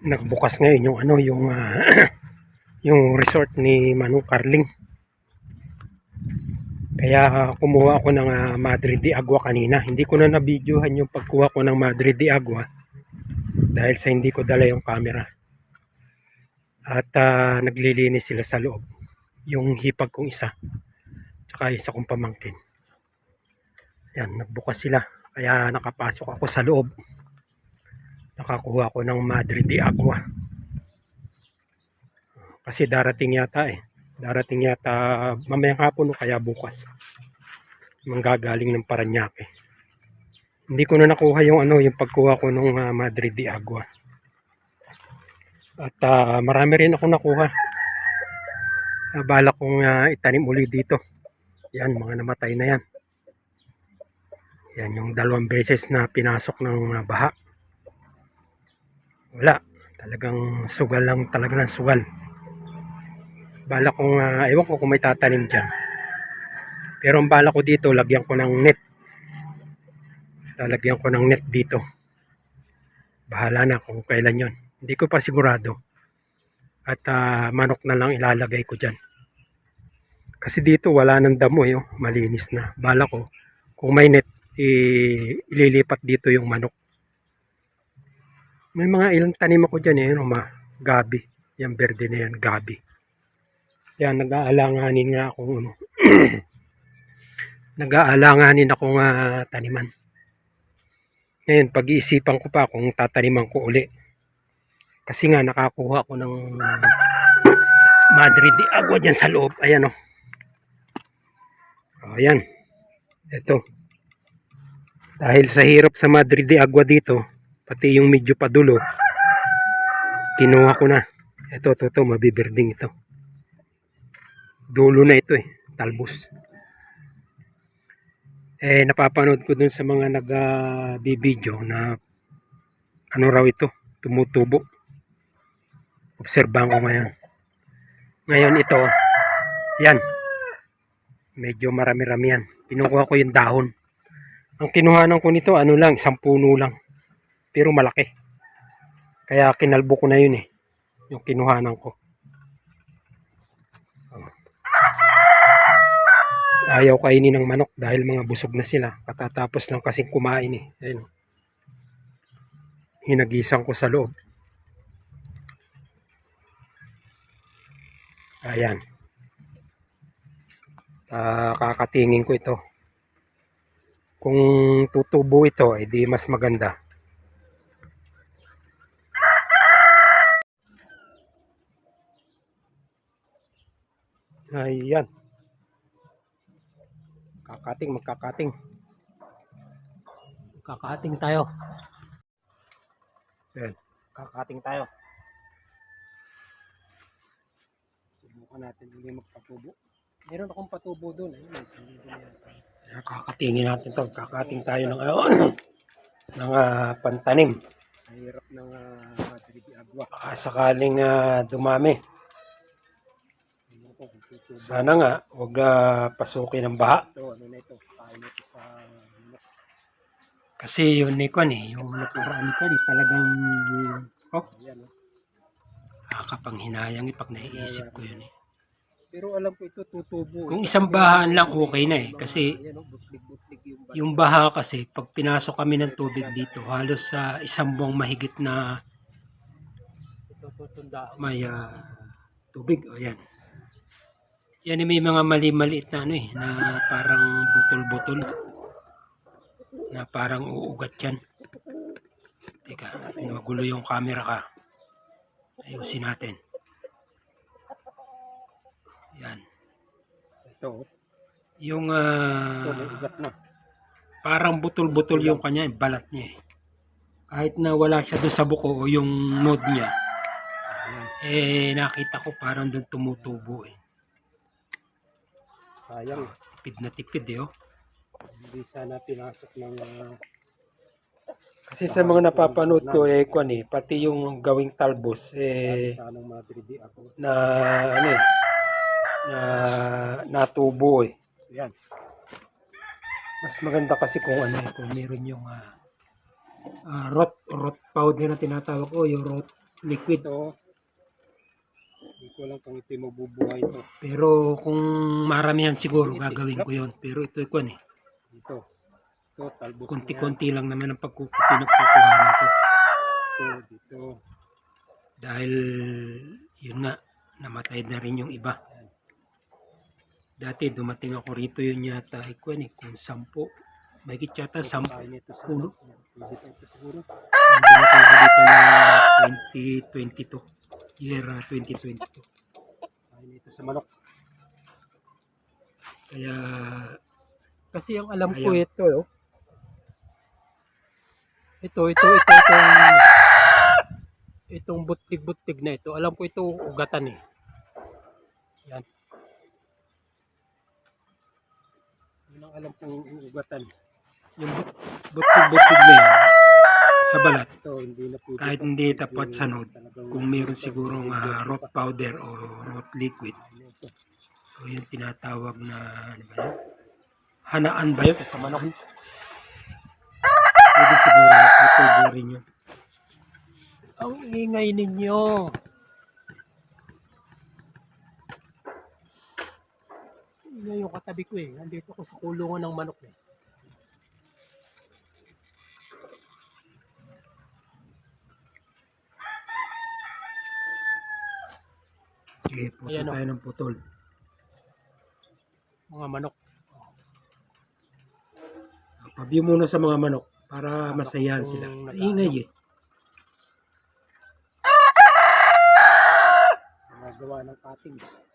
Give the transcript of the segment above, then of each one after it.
nagbukas ngayon yung ano yung ah, yung resort ni Manong Carling. Kaya kumuha ako ng ah, Madre de Agua kanina. Hindi ko na na-videohan yung pagkuha ko ng Madre de Agua dahil sa hindi ko dala yung camera. At ah, naglilinis sila sa loob. Yung hipag kong isa. Tsaka isa kong pamangkin. Yan, nagbukas sila. Kaya nakapasok ako sa loob nakakuha ko ng Madre de Agua. Kasi darating yata eh. Darating yata mamayang hapon o kaya bukas. Manggagaling ng Paranaque. Hindi ko na nakuha yung ano, yung pagkuha ko ng ah, Madre de Agua. At ah, marami rin ako nakuha. Uh, balak kong ah, itanim uli dito. Yan, mga namatay na yan. Yan yung dalawang beses na pinasok ng ah, baha wala. Talagang sugal lang talaga ng sugal. Bala kong uh, ewan ko kung may tatanim dyan. Pero ang bala ko dito lagyan ko ng net. Lalagyan ko ng net dito. Bahala na kung kailan yon hindi ko pa sigurado. At ah, manok na lang ilalagay ko dyan. Kasi dito wala nang damo eh, oh. malinis na. Bala ko kung may net ililipat dito yung manok may mga ilang tanim ako dyan eh, ma, gabi. Yan, berde na yan, gabi. Yan, nag-aalanganin nga akong, ano, nag-aalanganin akong ah, taniman. Ngayon, pag-iisipan ko pa kung tataniman ko uli. Kasi nga, nakakuha ko ng Madre de Agua dyan sa loob. Ayan, oh. Oh, ayan. Ito. Dahil sa hirap sa Madre de Agua dito, pati yung medyo padulo. Kinuha ko na. Ito ito ito mabibirding ito. Dulo na ito eh talbos. Eh napapanood ko dun sa mga nag uh, na ano raw ito tumutubo. Obserbahan ko ngayon. Ngayon ito yan. Medyo marami-rami yan. Kinukuha ko yung dahon. Ang kinuhanan ko nito ano lang isang puno lang pero malaki. Kaya kinalbo ko na yun eh. Yung kinuhanan ko. Ayaw kainin ng manok dahil mga busog na sila. Katatapos lang kasing kumain eh. Ayun. Hinagisan ko sa loob. Ayan. Ah, kakatingin ko ito. Kung tutubo ito, edi mas maganda. Ayan. Kakating, magkakating. Kakating tayo. Ayan. Kakating tayo. Subukan natin hindi magpatubo. Meron akong patubo doon. Ayun, may isang libo na yata. Kakatingin natin to. Kakating tayo ng ano, ng ah, pantanim. Sa hirap ng uh, Agua. Baka sakaling ah, dumami. Sana nga, huwag uh, pasukin ng baha. Ito, ano na ito? Kain ito sa... Kasi yun ni Kwan eh, yung nakaraan ko eh, talagang... Oh, oh. Nakakapanghinayang eh, pag naiisip ko yun eh. Pero alam ko ito tutubo. Kung isang bahaan lang okay na eh. Kasi yung baha kasi, pag pinasok kami ng tubig dito, halos sa isang buwang mahigit na may uh, tubig. O yan. Yan may mga mali-maliit na ano eh, na parang butol-butol. Na parang uugat yan. Teka, magulo yung camera ka. Ayusin natin. Yan. Ito. Yung ah, parang butol-butol yung kanya, balat niya eh. Kahit na wala siya doon sa buko o yung node niya, eh nakita ko parang doon tumutubo eh. Sayang. Tipid na tipid eh, oh. Hindi sana pinasok ng... ah, Kasi sa mga napapanood ko, eh, kwan eh, pati yung gawing talbos, eh, na, ano eh, na natubo eh. Yan. Mas maganda kasi kung ano eh, kung meron yung ah, ah, rot, rot powder na tinatawag ko, yung rot, liquid. Ito, hindi ko lang kung ito mabubuhay ito. Pero kung maramihan siguro gagawin ko yon. Pero ito ko eh. Ito. Ito, talbos Konti-konti lang naman ang pagkuku- pinagkukuhanan ko. Ito, dito. Dahil yun nga, namatay na rin yung iba. Dati dumating ako rito yun yata, ikwan eh, kung sampo. May yata sampo. Siguro. Ang dumating dito na 2022. Year ah, 2022. Kain ito sa manok. Kaya, Kasi ang alam ko Ayan. ito, oh. Ito, ito, ito, itong itong butig-butig na ito. Alam ko ito ugatan eh. Yan. Yun ang alam kong ugatan. yung but- butig-butig na yun, sa balat, Ito, hindi na pwede. kahit hindi tapat sa node, kung meron sigurong ah, rot powder o rot liquid, Ano ito? o yung tinatawag na, ano ba yun? Hanaan ba yun? Sa manok? Pwede siguro, itubo rin yun. Ang ingay ninyo. Ingay yung katabi ko eh. Nandito ko sa kulungan ng manok eh. Sige, putol Ayan, oh. tayo ng putol. Mga manok. Pabio muna sa mga manok para masayahan sila. Ingay eh. Mga gawa ng cuttings.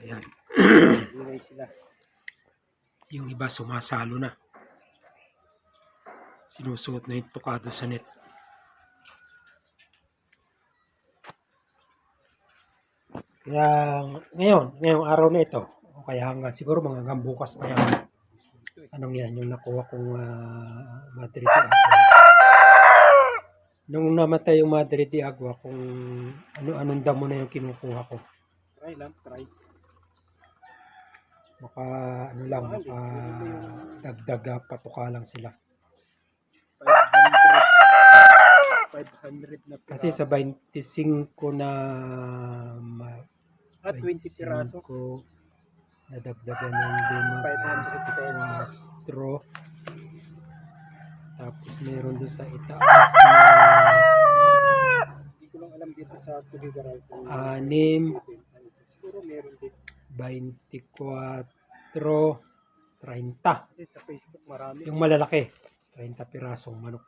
Ayan. Ingay sila. Yung iba sumasalo na. Sinusuot na yung tukado sa net. Kaya ngayon, ngayong araw na ito, o kaya hanggang siguro mga hanggang bukas pa yan. Anong yan, yung nakuha kong uh, Madrid de Agua. Nung namatay yung Madrid de Agua, kung ano-anong damo na yung kinukuha ko. Try lang, try. Maka ano lang, maka dagdag ah, patuka lang sila. 500. 500 na piraso. Kasi sa 25 na Ah, 20 piraso. 25 nadagdagan ng lima 500 pesos. 4 tapos meron doon sa itaas na Hindi ko lang alam dito sa Tuligaral. kung anim Siguro meron din. 24 30 Kasi sa Facebook marami. yung malalaki 30 pirasong manok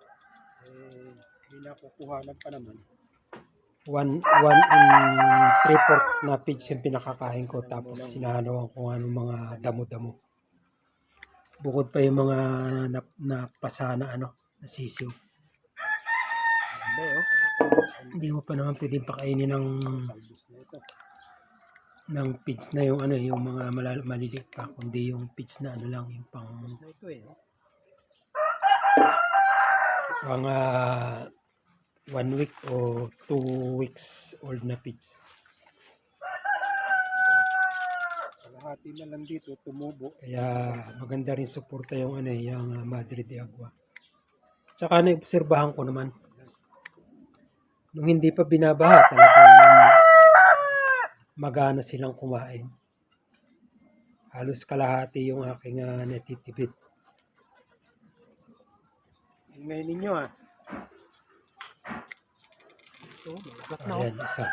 Eh, hindi na kukuhanan pa naman. One, one in three fourth na page yung pinakakain ko. Tapos sinahanawan ko anong mga damo-damo. Bukod pa yung mga nap, napasana ano nasisiw. Hindi, mo pa naman pwedeng pakainin ng na ng pits na yung ano yung mga malal- maliliit pa kundi yung pits na ano lang yung pang Na ito eh. One week o two weeks old na pits Kalahati na lang dito, tumubo. Kaya maganda rin suporta yung ano eh, yung uh, Madrid de Agua. Tsaka naobserbahan ko naman. Nung hindi pa binabaha, talagang magana silang kumain. Halos kalahati yung aking uh, natitipid. Ingay ninyo ah. Ito, magat na oh. Ayan, isa.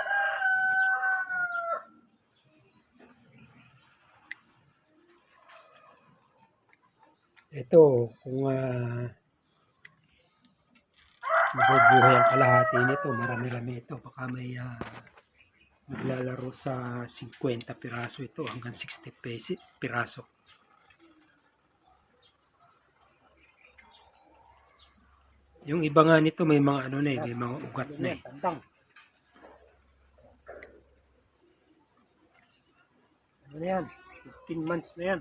Ito, kung uh, mabubuhay ang kalahati nito, marami-rami ito. Baka may ah, naglalaro sa 50 piraso ito hanggang 60 peso piraso. Yung iba nga nito may mga ano na eh, may mga ugat na eh. Ano na yan? 15 months na yan.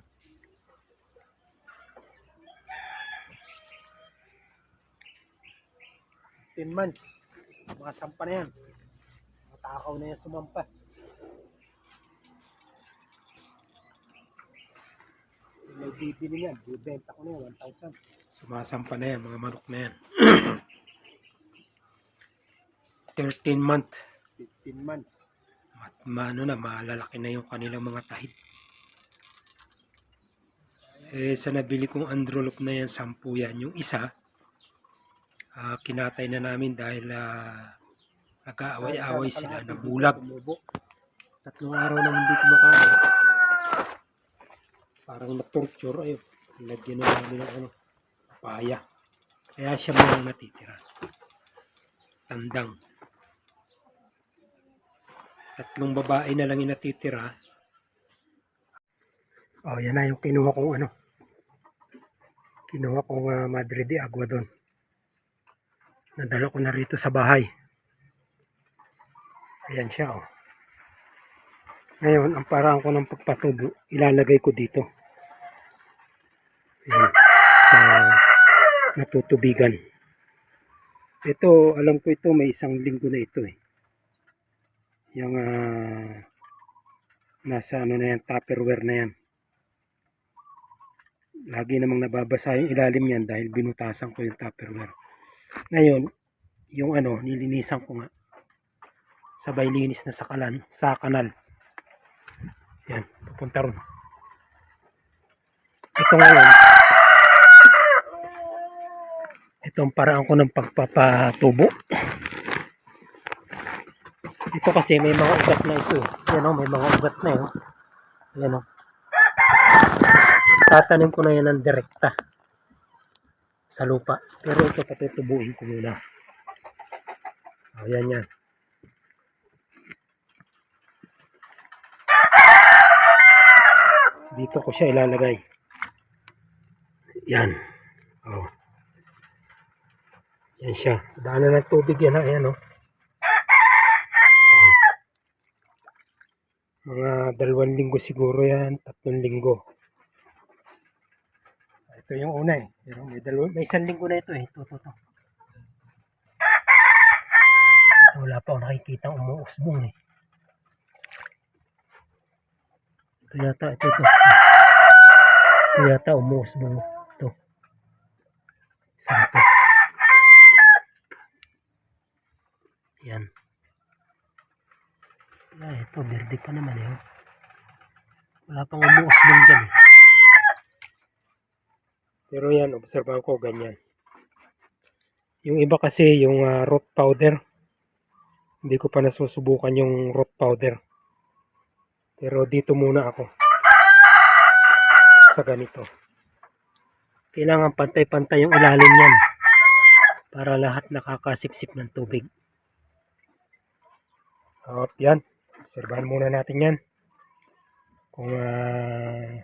Fifteen months. Mga sampa na yan. Matakaw na yan sumampa. May bibili yan. Bibenta ko na yan. 1,000. Sumasampa na yan, mga manok na yan. 13 month. 15 months. At maano na, malalaki na yung kanilang mga tahid. Eh, sa nabili kong androlop na yan, 10 yan. Yung isa, ah, kinatay na namin dahil ah, nag-aaway-away sila, nabulag. Tatlong araw naman hindi kumakain. Parang na-torture, ayun. Lagyan na namin ng ano, papaya. Kaya siya mo lang natitira. Tandang. Tatlong babae na lang yung natitira. Oh, yan na yung kinuha kong ano. Kinuha kong ah, Madre de Agua doon. Nadala ko na rito sa bahay. Ayan siya, oh. Ngayon, ang paraan ko ng pagpatubo, ilalagay ko dito. Ayan, sa natutubigan. Ito, alam ko ito, may isang linggo na ito eh. Yung ah, nasa ano na yan, tupperware na yan. Lagi namang nababasa yung ilalim yan dahil binutasan ko yung tupperware. Ngayon, yung ano, nilinisan ko nga. Sabay linis na sa kalan, sa kanal. Yan, pupunta ron. Ito ngayon, itong paraan ko ng pagpapatubo. Ito kasi may mga ugat na ito eh. Yan o, may mga ugat na oh. Yan o. Tatanim ko na yan ng direkta sa lupa. Pero ito patutubuin ko muna. O, yan yan. Dito ko siya ilalagay. Yan. Oh. Yan siya. Daanan ng tubig yan ha. Ayan oh. Oh. Mga dalawang linggo siguro yan. Tatlong linggo. Ito yung una eh. Pero may, dalawa, may isang linggo na ito eh. Ito, ito, ito. Wala pa ako nakikita umuusbong eh. Ito yata, ito, ito. Ito yata, umuusbong. Ito. Isa ito. Yan. Wala, ito, berde pa naman eh. oh. Wala pang umuusbong dyan eh. Pero yan, obserbahan ko, ganyan. Yung iba kasi, yung ah, root powder, hindi ko pa nasusubukan yung root powder. Pero dito muna ako. Sa ganito. Kailangan pantay-pantay yung ilalim niyan. Para lahat nakakasipsip ng tubig. At yan. Obserbahan muna natin yan. Kung ah,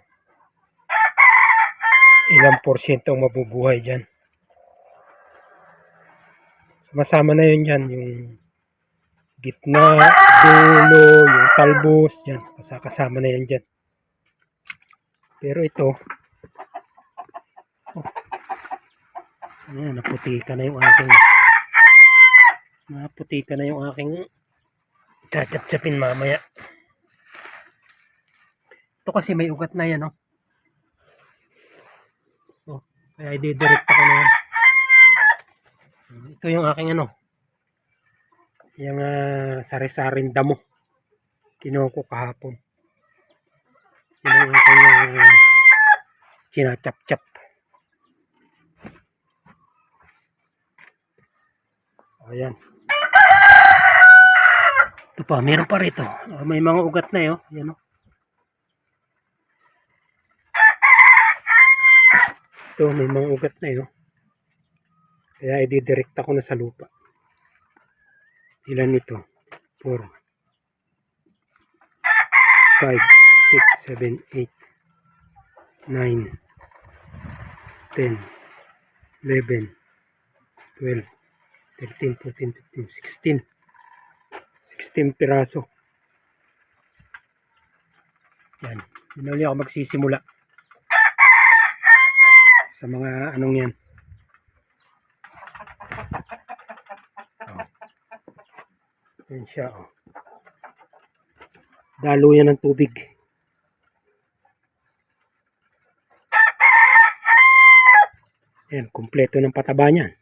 ilang porsyento ang mabubuhay dyan. Sumasama na yun dyan. Yung gitna, dulo, yung talbos, yan. Kasama na yan dyan. Pero ito, oh, ayan, naputika na yung aking, naputika na yung aking chachap-chapin mamaya. Ito kasi may ugat na yan, oh. Oh, kaya i-direct ako na yan. Ito yung aking ano, yung uh, sari-saring damo. Kinuha ko kahapon. Yun ang aking uh, chinachap-chap. Ayan. Ito pa, meron pa rito. Ah, may mga ugat na yun. Yan o. Ito, may mga ugat na yun. Kaya i-direct ako na sa lupa. Ilan ito? 4 5 6 7 8 9 10 11 12 13 14 15 16 16 piraso yan yun ulit ako magsisimula sa mga anong yan Yan siya, oh. Dalo yan ng tubig. Yan, kumpleto ng pataba niyan.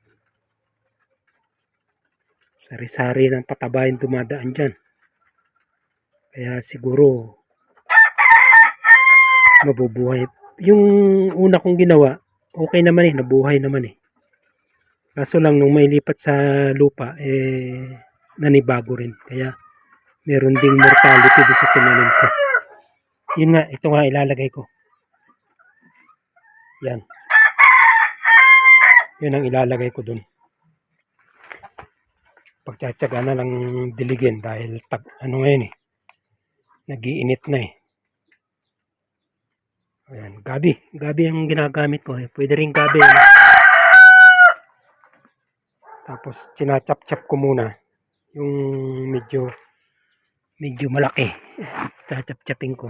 Sari-sari ng pataba yung dumadaan dyan. Kaya siguro mabubuhay. Yung una kong ginawa, okay naman eh, nabuhay naman eh. Kaso lang nung mailipat sa lupa, eh, nanibago rin. Kaya meron ding mortality doon sa tinanim ko. Yun nga, ito nga ilalagay ko. Yan. Yun ang ilalagay ko doon. Pagtsatsaga na lang diligin dahil tag, ano ngayon eh. Nagiinit na eh. Ayan, gabi. Gabi ang ginagamit ko eh. Pwede rin gabi. Ano? Tapos, chinachap-chap ko muna. Yung medyo, medyo malaki. Chachap-chapin ko.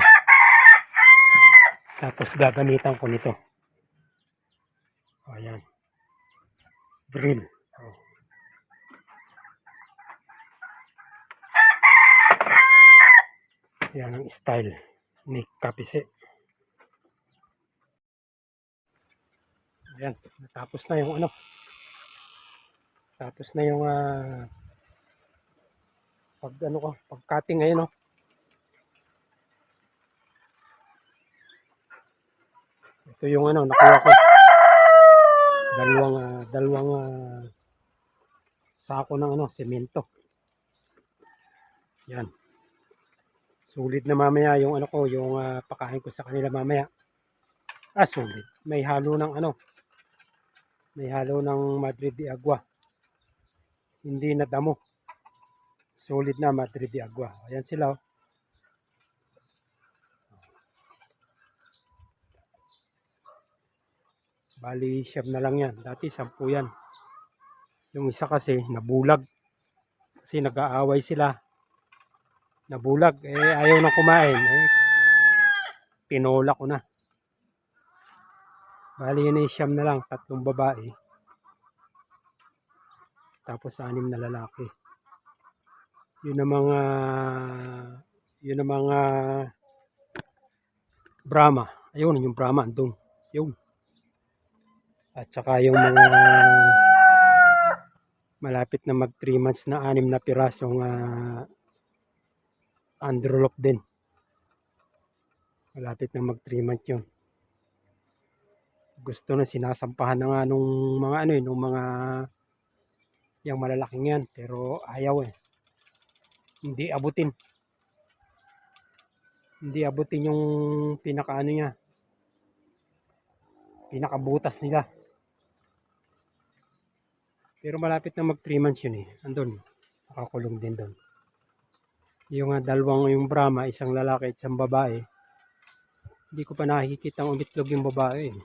Tapos, gagamitan ko nito. Ayan. Drill. Oh. Yan ang style ni Kapise. Ayan, natapos na yung ano. Tapos na yung ah, pag ano ko, pag cutting ngayon no. Ito yung ano, nakuha ko. Dalawang ah, dalawang ah, sako ng ano, semento. Yan. Sulit na mamaya yung ano ko, yung ah, pakain ko sa kanila mamaya. Ah, sulit. May halo ng ano, may halo ng Madrid de Agua. Hindi na damo. Solid na Madrid de Agua. Ayan sila. Oh. Bali, siyam na lang yan. Dati, sampu yan. Yung isa kasi, nabulag. Kasi nag-aaway sila. Nabulag. Eh, ayaw na kumain. Eh, pinola ko na. Bali, yun ay siyam na lang. Tatlong babae. Tapos, anim na lalaki. Yun ang mga yun ang mga Brahma. Ayun, yung Brahma andun. Yun. At saka yung mga malapit na mag 3 months na anim na pirasong uh, underlock din. Malapit na mag 3 months yun. Gusto na sinasampahan na nga nung mga ano eh, nung mga yung malalaking yan. Pero ayaw eh. Hindi abutin. Hindi abutin yung pinakaano niya. Pinakabutas nila. Pero malapit na mag 3 months yun eh. Andun. Nakakulong din doon. Yung uh, dalawang yung Brahma, isang lalaki at isang babae. Hindi ko pa nakikita ang umitlog yung babae eh.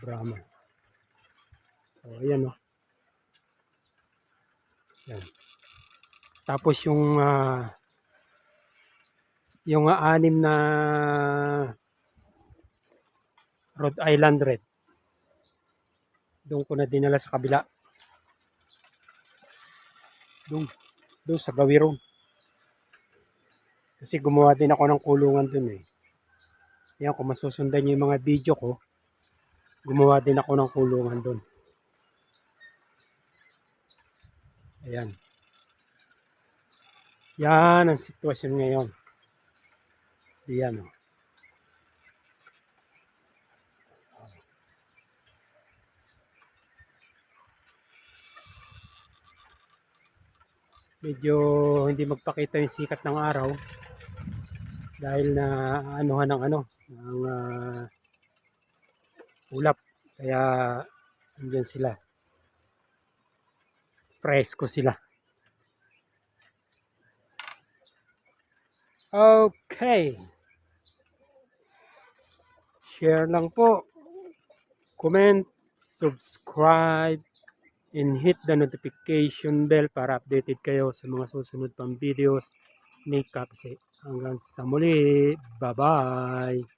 Brahma. So, ayan o. Yan. Tapos yung uh, yung uh, anim na Rhode Island Red. Doon ko na dinala sa kabila. Doon. Doon sa Gawirong. Kasi gumawa din ako ng kulungan doon eh. Yan, kung masusundan niyo yung mga video ko, gumawa din ako ng kulungan doon. Ayan. Yan ang sitwasyon ngayon. Yan o. Medyo hindi magpakita yung sikat ng araw. Dahil na anuhan ng ano ng uh, ulap. Kaya andyan sila. Presko sila. Okay. Share lang po. Comment, subscribe, and hit the notification bell para updated kayo sa mga susunod pang videos ni Kapse. Hanggang sa muli. Bye-bye.